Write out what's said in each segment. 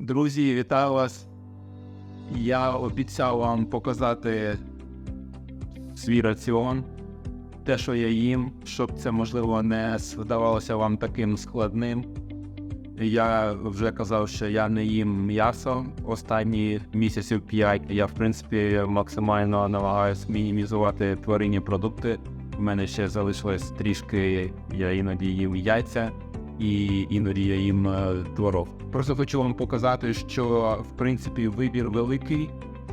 Друзі, вітаю вас. Я обіцяв вам показати свій раціон, те, що я їм, щоб це можливо не здавалося вам таким складним. Я вже казав, що я не їм м'ясо останні місяців 5. Я, в принципі, максимально намагаюся мінімізувати тваринні продукти. У мене ще залишилось трішки, я іноді їм яйця і іноді я їм е, творог. Просто хочу вам показати, що в принципі вибір великий,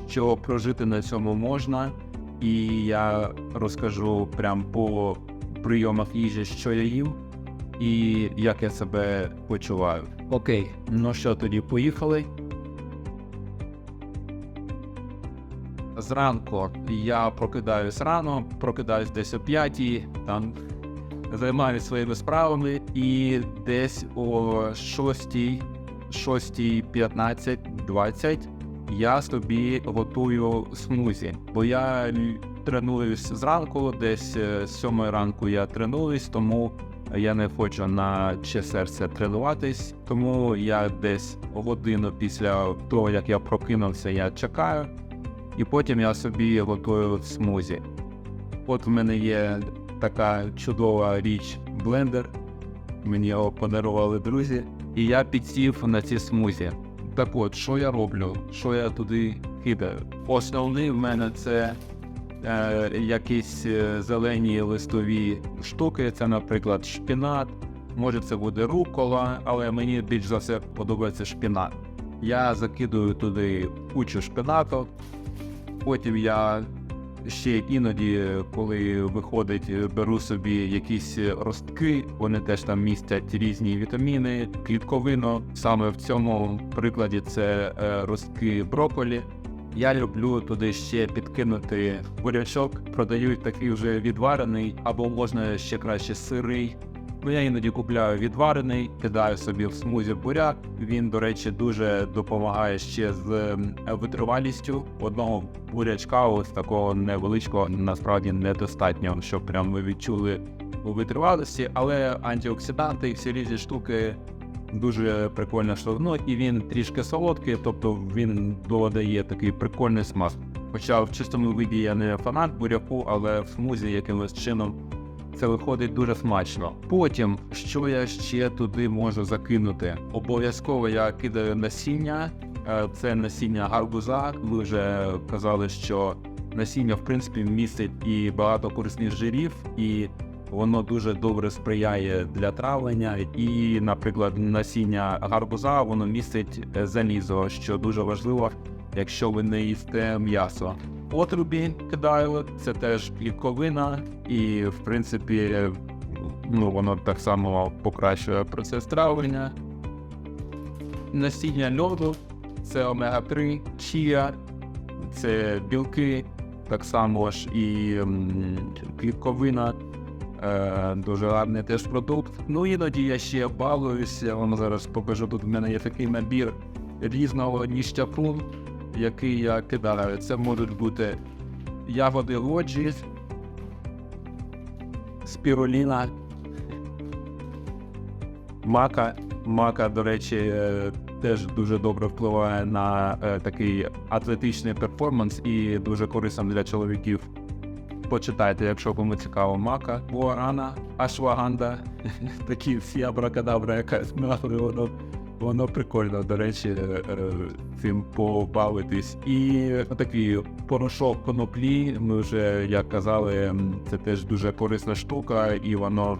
що прожити на цьому можна, і я розкажу прям по прийомах їжі, що я їм і як я себе почуваю. Окей, ну що тоді поїхали. Зранку я прокидаюсь рано, прокидаюсь десь о п'ятій, там займаюся своїми справами, і десь о 6, 6.15, 20 я собі готую смузі. Бо я тренуюсь зранку, десь е, з 7 ранку я тренуюсь, тому я не хочу на чи серце тренуватись. Тому я десь годину після того, як я прокинувся, я чекаю, і потім я собі готую смузі. От в мене є така чудова річ блендер. Мені його подарували друзі, і я підсів на ці смузі. Так от, що я роблю? Що я туди кидаю? Основний в мене це е, якісь е, зелені листові штуки. Це, наприклад, шпінат. Може, це буде рукола, але мені більш за все подобається шпінат. Я закидую туди кучу шпінату, потім я ще іноді, коли виходить, беру собі якісь ростки, вони теж там містять різні вітаміни, клітковину. Саме в цьому прикладі це е, ростки брокколі. Я люблю туди ще підкинути бурячок, продають такий вже відварений, або можна ще краще сирий. Ну, я іноді купляю відварений, кидаю собі в смузі буряк. Він, до речі, дуже допомагає ще з ем, витривалістю. Одного бурячка, ось такого невеличкого, насправді недостатньо, щоб прям ви відчули у витривалості, але антиоксиданти і всі різні штуки дуже прикольно штовхну, і він трішки солодкий, тобто він додає такий прикольний смак. Хоча в чистому виді я не фанат буряку, але в смузі якимось чином це виходить дуже смачно. Потім, що я ще туди можу закинути? Обов'язково я кидаю насіння. Е, Це насіння гарбуза. Ви вже казали, що насіння в принципі містить і багато корисних жирів, і воно дуже добре сприяє для травлення. І, наприклад, насіння гарбуза воно містить е, залізо, що дуже важливо, якщо ви не їсте м'ясо. Отрубі кидаю, це теж клітковина, і в принципі, ну воно так само покращує процес травлення. Насіння льоду це омега-3, чія, це білки, так само ж і клітковина. Е, дуже гарний теж продукт. Ну іноді я ще балуюся. Вам зараз покажу. Тут в мене є такий набір різного ніштяку, який я кидаю. Це можуть бути ягоди годжі, спіруліна, мака. Мака, до речі, е, теж дуже добре впливає на е, такий атлетичний перформанс і дуже корисним для чоловіків. Почитайте, якщо кому цікаво, мака, гуарана, ашваганда, такі всі абракадабра, якась нахуй, воно, воно прикольно, до речі, е, цим побавитись. І такий порошок коноплі, ми вже як казали, це теж дуже корисна штука, і воно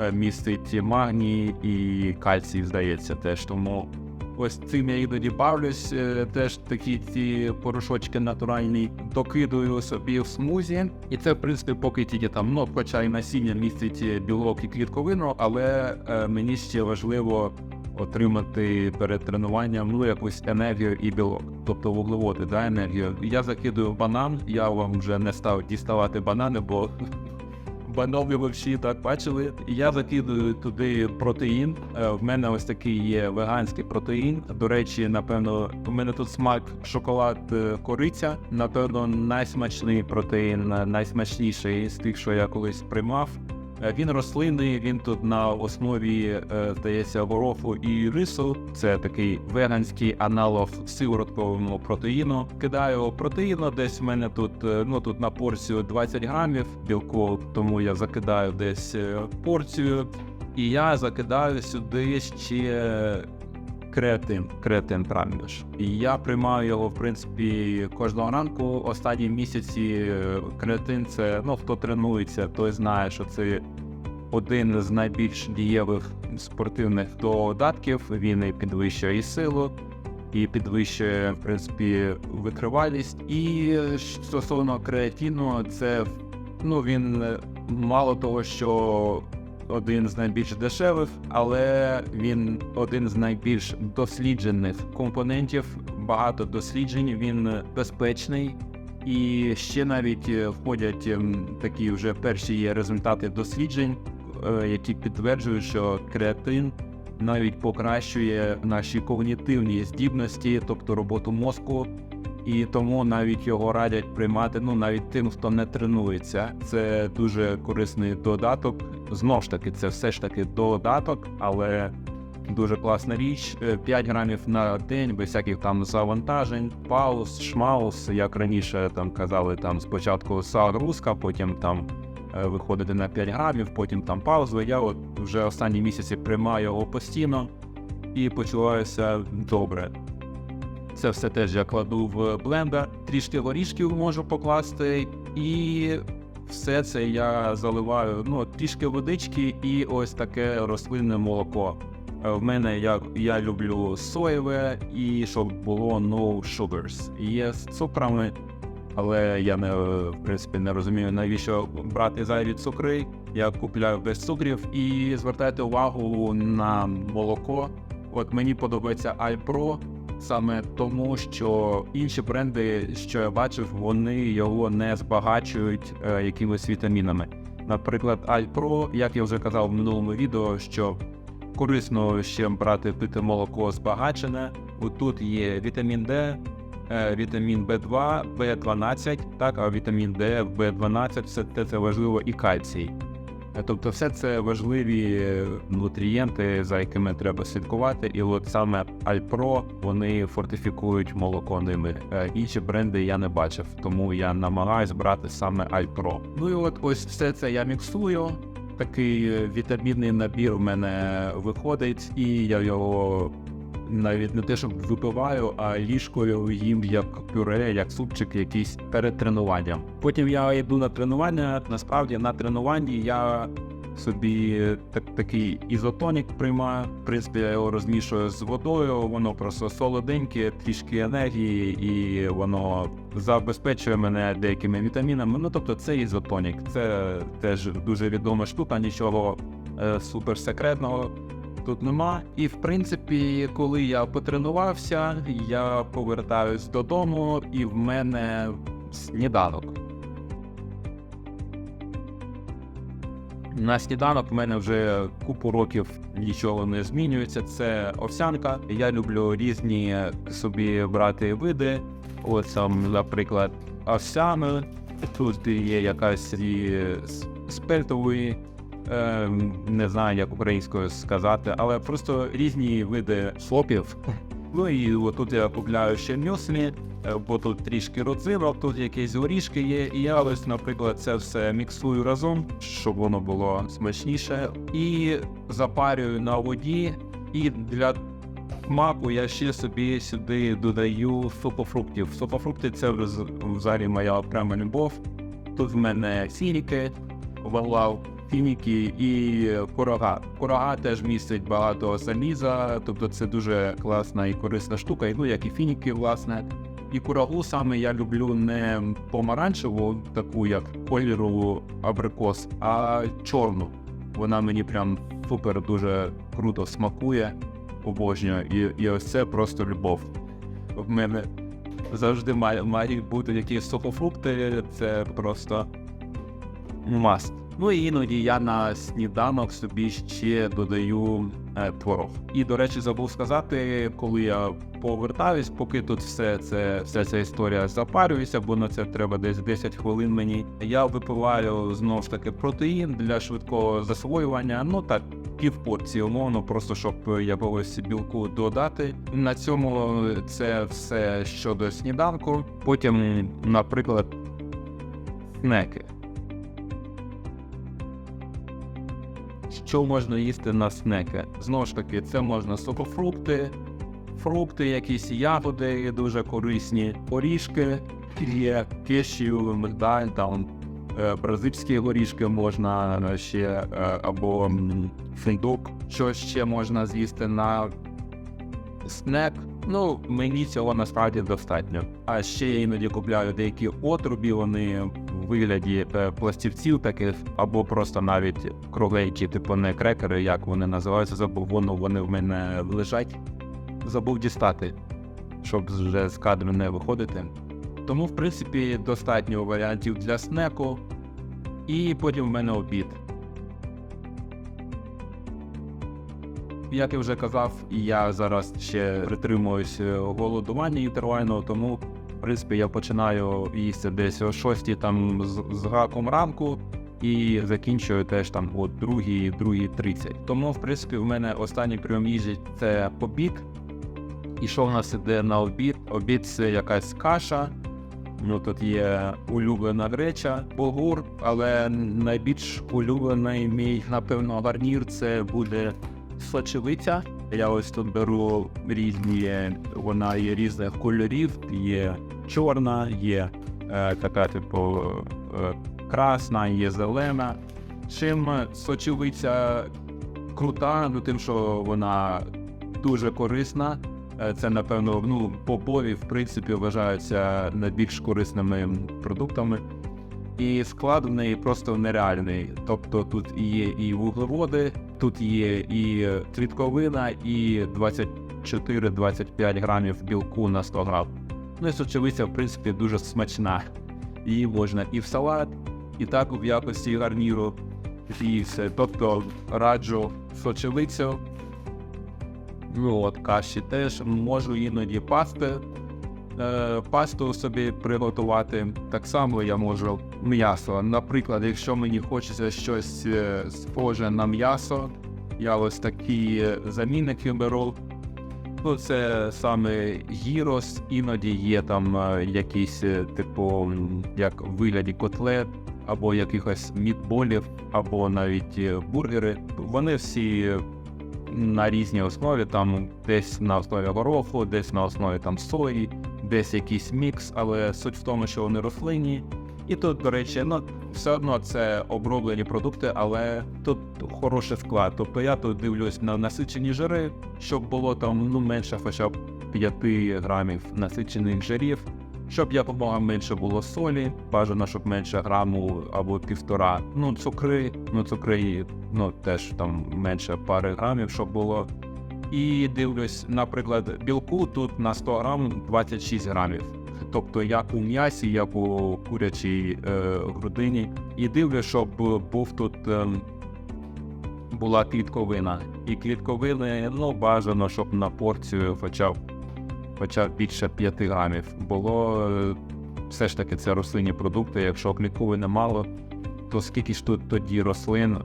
е, містить магній і кальцій, здається, теж тому. Ось цим я іноді бавлюсь, е, теж такі ці порошочки натуральні докидую собі в смузі. І це, в принципі, поки тільки там, ну, хоча і насіння містить е, білок і клітковину, але мені ще важливо отримати перед тренуванням ну, якусь енергію і білок, тобто вуглеводи, да, енергію. Я закидую банан, я вам вже не став діставати банани, бо Банови всі так бачили. Я закидую туди протеїн. Е, В мене ось такий є веганський протеїн. До речі, напевно, у мене тут смак шоколад е, кориця. Напевно, найсмачний протеїн, е, найсмачніший з тих, що я колись приймав. Е, Він рослинний, він тут на основі, е, здається, гороху і рису. Це такий веганський аналог сивороткового протеїну. Кидаю протеїну, десь в мене тут, е, ну тут на порцію 20 грамів білку, тому я закидаю десь порцію. І я закидаю сюди ще креатин, креатин правильно ж. І я приймаю його, в принципі, кожного ранку. Останні місяці е, креатин це, ну, хто тренується, той знає, що це один з найбільш дієвих спортивних додатків. Він і підвищує і силу, і підвищує, в принципі, витривалість. І стосовно креатину, це ну, він е, мало того, що один з найбільш дешевих, але він один з найбільш досліджених компонентів. Багато досліджень, він безпечний. І ще навіть е, входять ем, такі вже перші є результати досліджень, е, які підтверджують, що креатин навіть покращує наші когнітивні здібності, тобто роботу мозку. І тому навіть його радять приймати ну навіть тим, хто не тренується. Це дуже корисний додаток. Знов ж таки, це все ж таки додаток, але дуже класна річ. Е, 5 грамів на день без всяких там завантажень, пауз, шмаус, як раніше там казали, там спочатку загрузка, потім там е, виходити на 5 грамів, потім там паузу. Я от вже останні місяці приймаю його постійно і почуваюся добре. Це все теж я кладу в блендер. Трішки горішків можу покласти, і все це я заливаю ну, трішки водички і ось таке рослинне молоко. Е, В мене я, я люблю соєве і щоб було no sugars. Є з цукрами, але я не в принципі не розумію, навіщо брати зайві цукри. Я купляю без цукрів і звертайте увагу на молоко. От мені подобається iPro, саме тому, що інші бренди, що я бачив, вони його не збагачують е, якимись вітамінами. Наприклад, Alpro, як я вже казав в минулому відео, що корисно ще брати пити молоко збагачене. Тут є вітамін Д, е, вітамін В2, В12, так, а вітамін Д, В12, все це, це важливо і кальцій. Е, Тобто, все це важливі е, нутрієнти, за якими треба слідкувати. І от саме Alpro, вони фортифікують молоко ними. Е, Інші бренди я не бачив, тому я намагаюсь брати саме Alpro. Ну і от ось все це я міксую. Такий вітамінний набір в мене виходить, і я його навіть не те, щоб випиваю, а ліжкою їм як пюре, як супчик якийсь перед тренуванням. Потім я йду на тренування. Насправді на тренуванні я собі так, такий ізотонік приймаю. В принципі, я його розмішую з водою, воно просто солоденьке, трішки енергії, і воно забезпечує мене деякими вітамінами. Ну тобто, це ізотонік. Це теж дуже відома штука, нічого е, суперсекретного тут нема. І в принципі, коли я потренувався, я повертаюсь додому, і в мене сніданок. На сніданок в мене вже купу років нічого не змінюється. Це овсянка. Я люблю різні собі брати види. Ось там, наприклад, овсяна. Тут є якась і з спиртової, е, не знаю, як українською сказати, але просто різні види сопів. Ну і отут я купляю ще мюслі, е, бо тут трішки родзинок, тут якісь горішки є. І я ось, наприклад, це все міксую разом, щоб воно було смачніше. І запарюю на воді. І для смаку я ще собі сюди додаю супофруктів. Супофрукти це вз- взагалі моя окрема любов. Тут в мене фініки, валав, фініки і курага. Курага теж містить багато заліза, тобто це дуже класна і корисна штука, і, ну як і фініки, власне. І курагу саме я люблю не помаранчеву, таку як кольорову абрикос, а чорну. Вона мені прям супер дуже круто смакує, обожнюю. І, і ось це просто любов. В мене завжди мають бути якісь сухофрукти, це просто маст. Ну і іноді я на сніданок собі ще додаю е, творог. І, до речі, забув сказати, коли я повертаюсь, поки тут все це вся ця історія запарюється, бо на це треба десь 10 хвилин мені. Я випиваю знову ж таки протеїн для швидкого засвоювання. Ну так. Пів порції умовно, просто щоб якогось білку додати. На цьому це все щодо сніданку. Потім, наприклад, снеки. Що можна їсти на снеки? Знову ж таки, це можна сухофрукти, фрукти, якісь ягоди дуже корисні, орішки, є кешю, мигдаль, там е, бразильські горішки можна ще е, або м, фундук. Що ще можна з'їсти на снек? Ну, мені цього насправді достатньо. А ще я іноді купляю деякі отрубі, вони вигляді е, пластівців таких, або просто навіть кругленькі, типу не крекери, як вони називаються, забув, воно вони в мене лежать. Забув дістати, щоб вже з кадру не виходити. Тому, в принципі, достатньо варіантів для снеку. І потім в мене обід. Як я вже казав, я зараз ще притримуюсь е, голодування інтервального, тому принципі я починаю їсти десь о 6 там з, з гаком ранку і закінчую теж там о 2 2.30. Тому, в принципі, в мене останній прийом їжі це обід. І що в нас іде на обід? Обід це якась каша. Ну тут є улюблена греча, булгур, але найбільш улюблений мій, напевно, гарнір це буде сочевиця. Я ось тут беру різні, вона є різних кольорів, є чорна, є е, така, типу, е, красна, є зелена. Чим сочевиця крута, ну тим, що вона дуже корисна. Е, Це, напевно, ну, попові, в принципі, вважаються найбільш корисними продуктами. І склад в неї просто нереальний. Тобто тут є і вуглеводи, тут є і клітковина, і 24-25 грамів білку на 100 грам. Ну і сочевиця, в принципі, дуже смачна. Її можна і в салат, і так в якості гарніру їсти. Тобто раджу сочевицю. Ну от каші теж можу іноді пасти. Е, пасту собі приготувати. Так само я можу м'ясо. Наприклад, якщо мені хочеться щось е, схоже на м'ясо, я ось такі замінники беру. Ну, це саме гірос, іноді є там е, якісь, е, типу, як вигляді котлет, або якихось мітболів, або навіть е, бургери. Вони всі на різній основі, там десь на основі гороху, десь на основі там сої, десь якийсь мікс, але суть в тому, що вони рослинні. І тут, до речі, ну все одно це оброблені продукти, але тут хороший склад. Тобто я тут дивлюсь на насичені жири, щоб було там ну менше хоча б 5 грамів насичених жирів, щоб якомога менше було солі, бажано, щоб менше граму або півтора. Ну, цукри, ну цукри, ну теж там менше пари грамів, щоб було. І дивлюсь, наприклад, білку тут на 100 грам 26 грамів. Тобто як у м'ясі, як у курячій е, грудині. І дивлюсь, щоб був тут ем, була клітковина. І клітковини ну, бажано, щоб на порцію хоча б, хоча б більше 5 грамів. Було е, все ж таки це рослинні продукти. Якщо клітковини мало, то скільки ж тут тоді рослин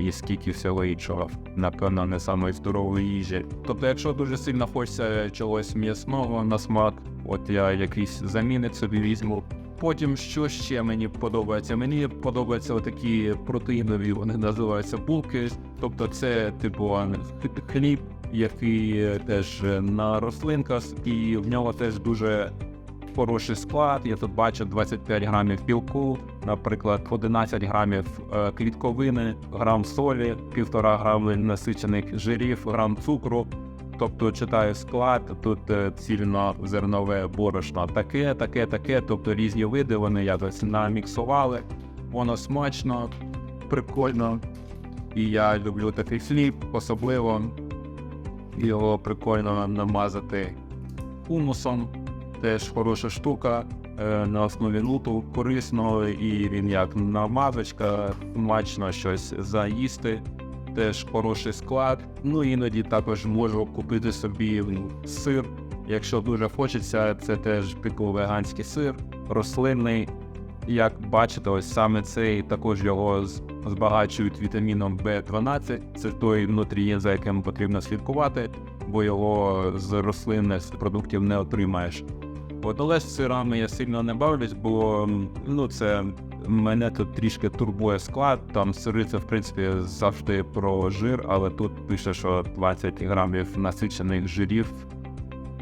і скільки всього іншого, напевно, не самої здорової їжі. Тобто, якщо дуже сильно хочеться чогось м'ясного на смак, от я якийсь замінник собі візьму. Потім що ще мені подобається? Мені подобаються такі протеїнові, вони називаються булки. Тобто, це типу хліб, який теж на рослинках, і в нього теж дуже хороший склад. Я тут бачу 25 грамів білку, наприклад, 11 грамів е, клітковини, грам солі, півтора грами насичених жирів, грам цукру. Тобто читаю склад, тут е, цільнозернове борошно таке, таке, таке, тобто різні види вони якось наміксували. Воно смачно, прикольно. І я люблю такий хліб, особливо його прикольно намазати хумусом. Теж хороша штука е, на основі нуту, корисно, і він як намазочка, смачно щось заїсти. теж хороший склад. Ну іноді також можу купити собі ну, сир. Якщо дуже хочеться, це теж пікло-веганський сир, рослинний. Як бачите, ось саме цей також його збагачують вітаміном В12. Це той нутрієнт, за яким потрібно слідкувати, бо його з рослинних продуктів не отримаєш. Але з сирами я сильно не бавлюсь, бо ну це мене тут трішки турбує склад. Там сири це в принципі завжди про жир, але тут пише, що 20 грамів насичених жирів.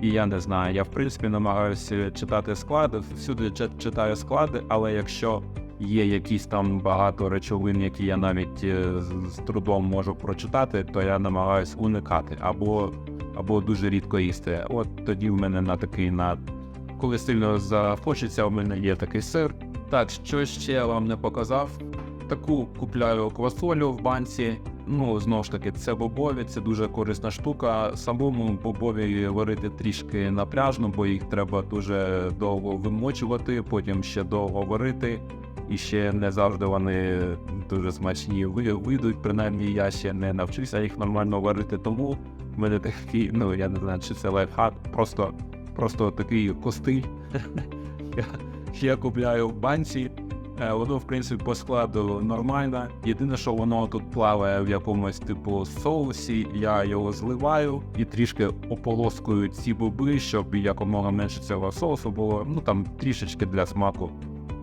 І я не знаю. Я в принципі намагаюся читати склади, всюди читаю склади, але якщо є якісь там багато речовин, які я навіть е, з трудом можу прочитати, то я намагаюся уникати або, або дуже рідко їсти. От тоді в мене на такий на коли сильно захочеться, у мене є такий сир. Так, що ще я вам не показав? Таку купляю квасолю в банці. Ну, знову ж таки, це бобові, це дуже корисна штука. Самому бобові варити трішки напряжно, бо їх треба дуже довго вимочувати, потім ще довго варити. І ще не завжди вони дуже смачні вийдуть. Принаймні я ще не навчився їх нормально варити. Тому в мене такий, ну я не знаю, чи це лайфхак, просто, просто такий костиль. Я, купляю в банці. Е, Воно, в принципі, по складу нормально. Єдине, що воно тут плаває в якомусь типу соусі, я його зливаю і трішки ополоскую ці боби, щоб якомога менше цього соусу було. Ну там трішечки для смаку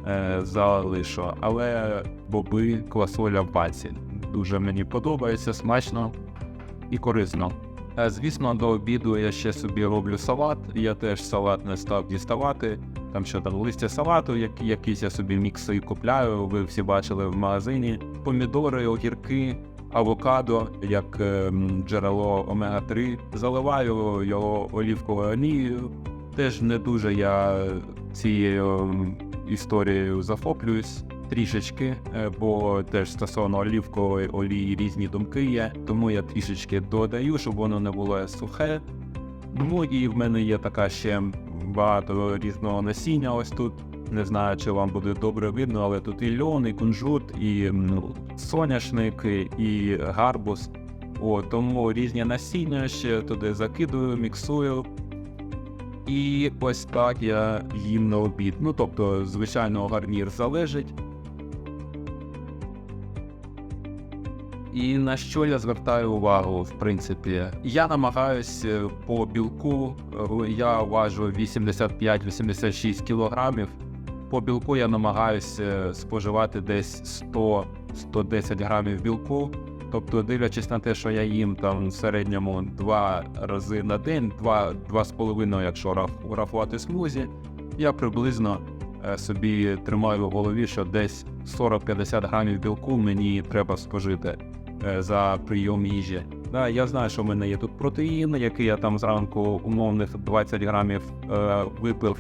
е, залишу. Але боби квасоля в банці. Дуже мені подобається, смачно і корисно. Е, Звісно, до обіду я ще собі роблю салат. Я теж салат не став діставати. Там що там листя салату, як, якісь я собі мікси купляю. Ви всі бачили в магазині. Помідори, огірки, авокадо, як ем, джерело омега-3. Заливаю його олівковою олією. Теж не дуже я цією ем, історією захоплююсь. Трішечки, е, бо теж стосовно олівкової олії різні думки є, тому я трішечки додаю, щоб воно не було сухе. Ну і в мене є така ще багато різного насіння. Ось тут. Не знаю, чи вам буде добре видно, але тут і льон, і кунжут, і ну, соняшник, і гарбуз. О, тому різні насіння ще туди закидую, міксую. І ось так я їм на обід. Ну тобто, звичайно, гарнір залежить. І на що я звертаю увагу, в принципі, я намагаюсь е, по білку, е, я важу 85-86 кілограмів. По білку я намагаюся споживати десь 100-110 грамів білку. Тобто, дивлячись на те, що я їм там в середньому два рази на день, два, з половиною, якщо рахувати смузі, я приблизно е, собі тримаю в голові, що десь 40-50 грамів білку мені треба спожити е, за прийом їжі. Да, я знаю, що в мене є тут протеїн, який я там зранку умовних 20 грамів е, випив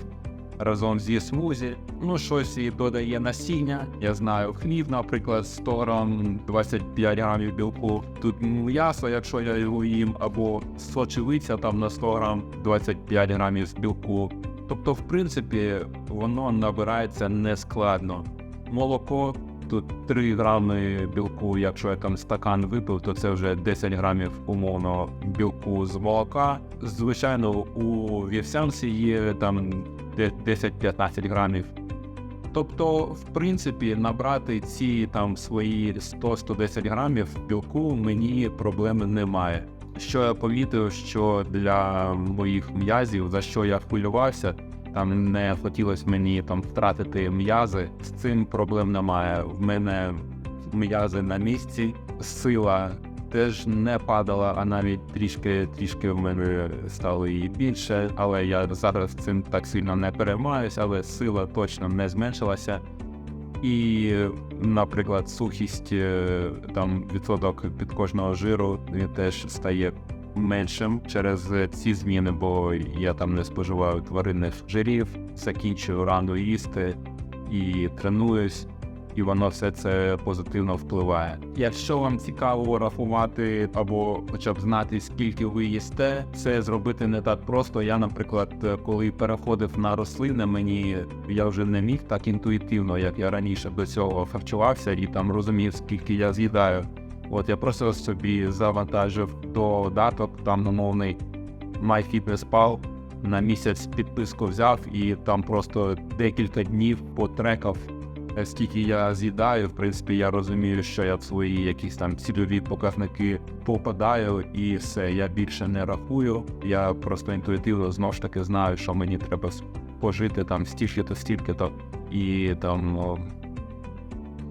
разом зі смузі. Ну, щось і додає насіння. Я знаю, хліб, наприклад, 100 грам, 25 грамів білку. Тут м'ясо, якщо я його їм, або сочевиця там на 100 грам, 25 грамів білку. Тобто, в принципі, воно набирається нескладно. Молоко. Тут 3 грами білку, якщо я там стакан випив, то це вже 10 грамів умовно білку з молока. Звичайно, у вівсянці є там 10-15 грамів. Тобто, в принципі, набрати ці там свої 100-110 грамів білку мені проблеми немає. Що я помітив, що для моїх м'язів, за що я хвилювався, там не хотілося мені там втратити м'язи. З цим проблем немає. В мене м'язи на місці, сила теж не падала, а навіть трішки трішки в мене стало її більше. Але я зараз цим так сильно не переймаюся, але сила точно не зменшилася. І, наприклад, сухість е, там відсоток під кожного жиру теж стає меншим через ці зміни, бо я там не споживаю тваринних жирів, закінчую рано їсти і тренуюсь, і воно все це позитивно впливає. Якщо вам цікаво рахувати або хоча б знати, скільки ви їсте, це зробити не так просто. Я, наприклад, коли переходив на рослини, мені я вже не міг так інтуїтивно, як я раніше до цього харчувався, і там розумів, скільки я з'їдаю. От я просто собі завантажив додаток, там умовний MyFitnessPal, на місяць підписку взяв і там просто декілька днів потрекав, е, скільки я з'їдаю. В принципі, я розумію, що я в свої якісь там цільові показники попадаю, і все, я більше не рахую. Я просто інтуїтивно знову ж таки знаю, що мені треба спожити там стільки-то, стільки-то, і там.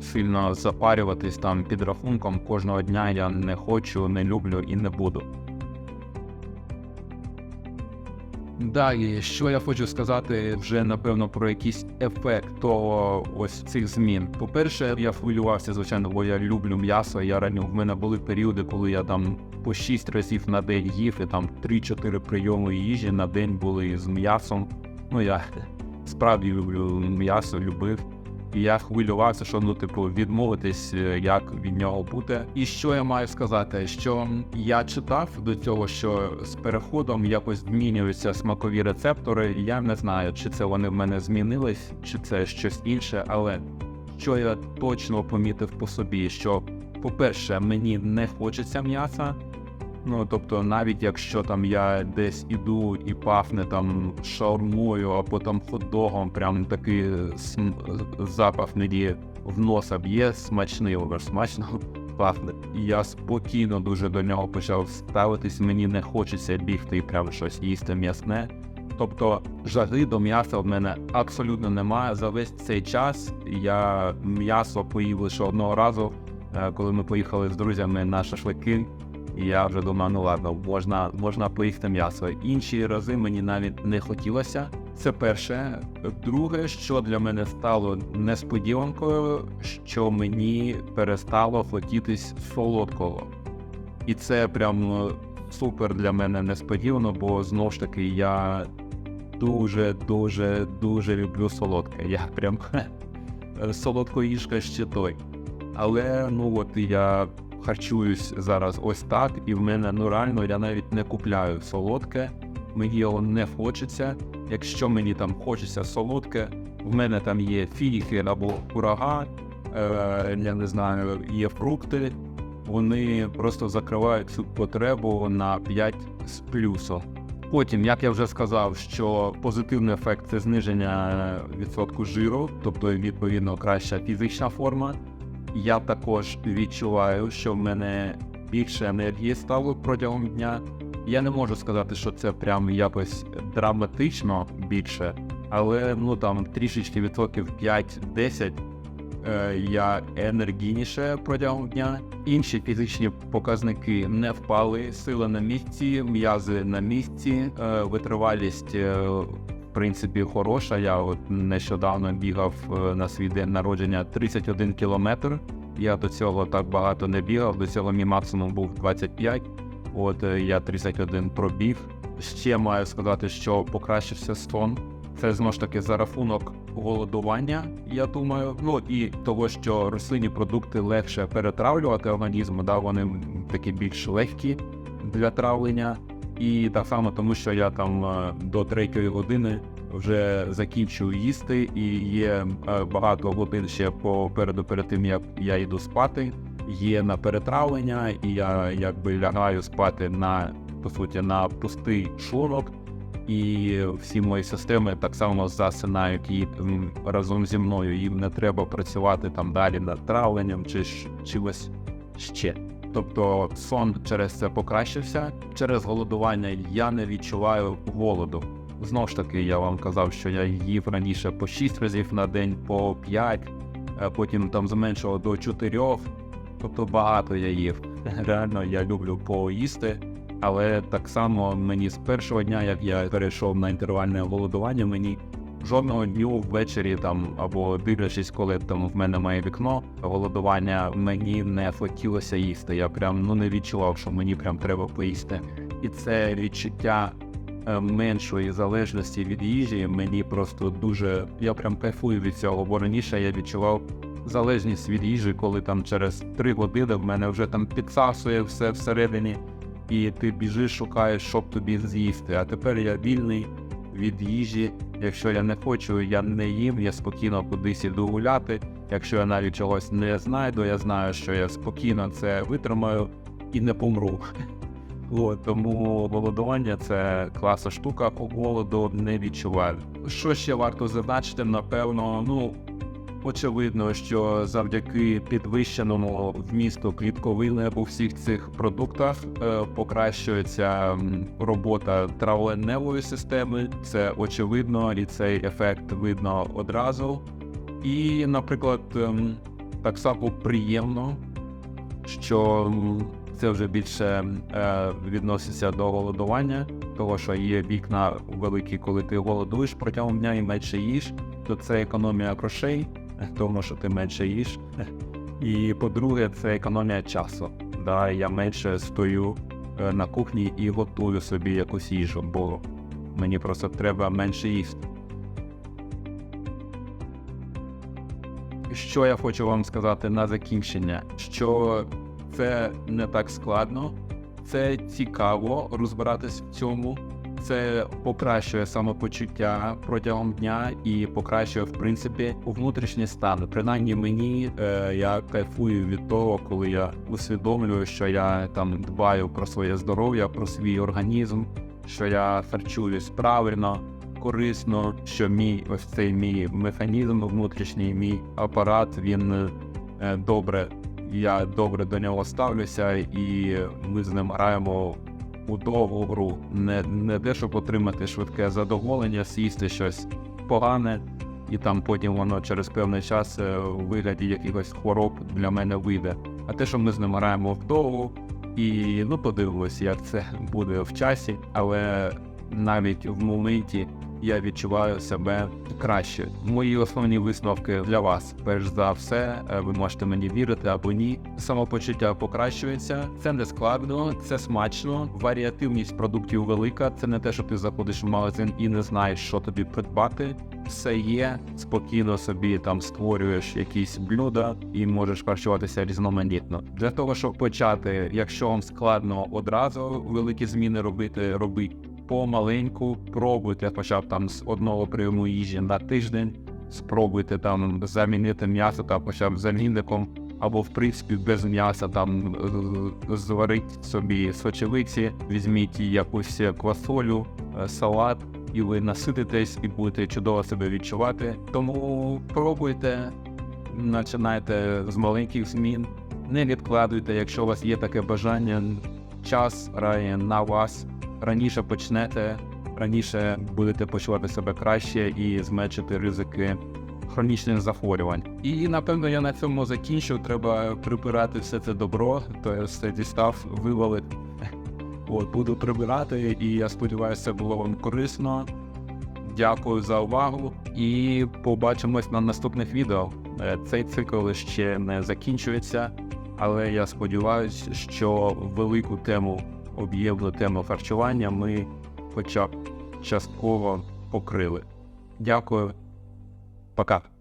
Сильно запарюватись там під рахунком кожного дня я не хочу, не люблю і не буду. Далі, що я хочу сказати вже напевно про якийсь ефект того ось цих змін. По-перше, я хвилювався, звичайно, бо я люблю м'ясо. Я раню в мене були періоди, коли я там по 6 разів на день їв, і там 3-4 прийоми їжі на день були з м'ясом. Ну я справді люблю м'ясо, любив. І я хвилювався, що ну, типу, відмовитись, е, як від нього бути. І що я маю сказати? Що я читав до цього, що з переходом якось змінюються смакові рецептори. Я не знаю, чи це вони в мене змінились, чи це щось інше. Але що я точно помітив по собі, що, по-перше, мені не хочеться м'яса. Ну, тобто, навіть якщо там я десь іду і пахне там шаурмою або там хот-догом, прям такий см- запах мені в носа б'є, смачний, воно смачно пахне. Я спокійно дуже до нього почав ставитись, мені не хочеться бігти і прям щось їсти м'ясне. Тобто жаги до м'яса в мене абсолютно немає. За весь цей час я м'ясо поїв лише одного разу, е, коли ми поїхали з друзями на шашлики. І я вже думав, ну ладно, можна, можна поїсти м'ясо. Інші рази мені навіть не хотілося. Це перше. Друге, що для мене стало несподіванкою, що мені перестало хотітись солодкого. І це прям е, супер для мене несподівано, бо знову ж таки я дуже, дуже, люблю солодке. Я прям солодкоїжка ще той. Але ну от я харчуюсь зараз ось так, і в мене ну реально я навіть не купляю солодке, мені його не хочеться. Якщо мені там хочеться солодке, в мене там є фініки або курага, е, я не знаю, є фрукти. Вони просто закривають цю потребу на 5 з плюсом. Потім, як я вже сказав, що позитивний ефект це зниження відсотку жиру, тобто відповідно краща фізична форма. Я також відчуваю, що в мене більше енергії стало протягом дня. Я не можу сказати, що це прям якось драматично більше, але ну там трішечки відсотків 5-10 е, я енергійніше протягом дня. Інші фізичні показники не впали, сила на місці, м'язи на місці, е, витривалість. е, в принципі, хороша. Я от нещодавно бігав е, на свій день народження 31 кілометр. Я до цього так багато не бігав. До цього мій максимум був 25. От е, я 31 пробіг. Ще маю сказати, що покращився сон. Це знову ж таки за рахунок голодування, я думаю. Ну і того, що рослинні продукти легше перетравлювати організм, да, вони такі більш легкі для травлення. І так само тому, що я там е, до третьої години вже закінчую їсти, і є е, багато годин ще попереду перед тим, як я йду спати. Є на перетравлення, і я якби лягаю спати на по суті на пустий шлунок. І всі мої системи так само засинають і разом зі мною. Їм не треба працювати там далі над травленням чи чимось ще. Тобто сон через це покращився. Через голодування я не відчуваю голоду. Знову ж таки, я вам казав, що я їв раніше по 6 разів на день, по 5, е, потім там зменшував до 4. Тобто багато я їв. Реально я люблю поїсти. Але так само мені з першого дня, як я перейшов на інтервальне голодування, мені жодного дню ввечері там або дивлячись, коли там в мене має вікно голодування, мені не хотілося їсти. Я прям ну не відчував, що мені прям треба поїсти. І це відчуття е, меншої залежності від їжі. Мені просто дуже я прям кайфую від цього. Бо раніше я відчував залежність від їжі, коли там через три години в мене вже там підсасує все всередині, і ти біжиш, шукаєш, щоб тобі з'їсти. А тепер я вільний від їжі. Якщо я не хочу, я не їм, я спокійно кудись іду гуляти. Якщо я навіть чогось не знайду, я знаю, що я спокійно це витримаю і не помру. От, тому голодування це класна штука, голоду не відчуваю. Що ще варто зазначити, напевно, ну очевидно, що завдяки підвищеному вмісту клітковини у всіх цих продуктах е, покращується робота травоеневої системи. Це очевидно, і цей ефект видно одразу. І, наприклад, так само приємно, що це вже більше е, відноситься до голодування, того що є вікна великі, коли ти голодуєш протягом дня і менше їш, то це економія грошей, тому що ти менше їш. І по-друге, це економія часу. Да, я менше стою е, на кухні і готую собі якусь їжу, бо мені просто треба менше їсти. Що я хочу вам сказати на закінчення, що це не так складно, це цікаво розбиратись в цьому. Це покращує самопочуття протягом дня і покращує, в принципі, внутрішній стан. Принаймні мені е, я кайфую від того, коли я усвідомлюю, що я там дбаю про своє здоров'я, про свій організм, що я харчуюсь правильно, корисно, що мій ось цей мій механізм внутрішній, мій апарат, він е, добре. Я добре до нього ставлюся, і ми з ним граємо у довгу гру. Не, не те, щоб отримати швидке задоволення, сісти щось погане, і там потім воно через певний час е, у вигляді якихось хвороб для мене вийде. А те, що ми з ним вдовгу, і ну подивимось, як це буде в часі, але навіть в моменті я відчуваю себе краще. Мої основні висновки для вас. Перш за все, е, ви можете мені вірити або ні. Самопочуття покращується. Це не складно, це смачно. Варіативність продуктів велика. Це не те, що ти заходиш в магазин і не знаєш, що тобі придбати. Все є спокійно собі там створюєш якісь блюда і можеш харчуватися різноманітно. Для того щоб почати, якщо вам складно одразу великі зміни робити, робіть помаленьку, пробуйте хоча б там з одного прийому їжі на тиждень, спробуйте там замінити м'ясо та хоча б замінником, або в принципі без м'яса там е, зваріть собі сочевиці, візьміть якусь квасолю, е, салат. І ви насититесь і будете чудово себе відчувати. Тому пробуйте, починайте з маленьких змін, не відкладуйте, якщо у вас є таке бажання, час грає на вас раніше почнете, раніше будете почувати себе краще і зменшити ризики хронічних захворювань. І напевно я на цьому закінчу. Треба прибирати все це добро, то все дістав, вивалив. От буду прибирати, і я сподіваюся, це було вам корисно. Дякую за увагу і побачимось на наступних відео. Е, Цей цикл ще не закінчується, але я сподіваюся, що велику тему об'ємну тему харчування ми хоча б частково покрили. Дякую, пока.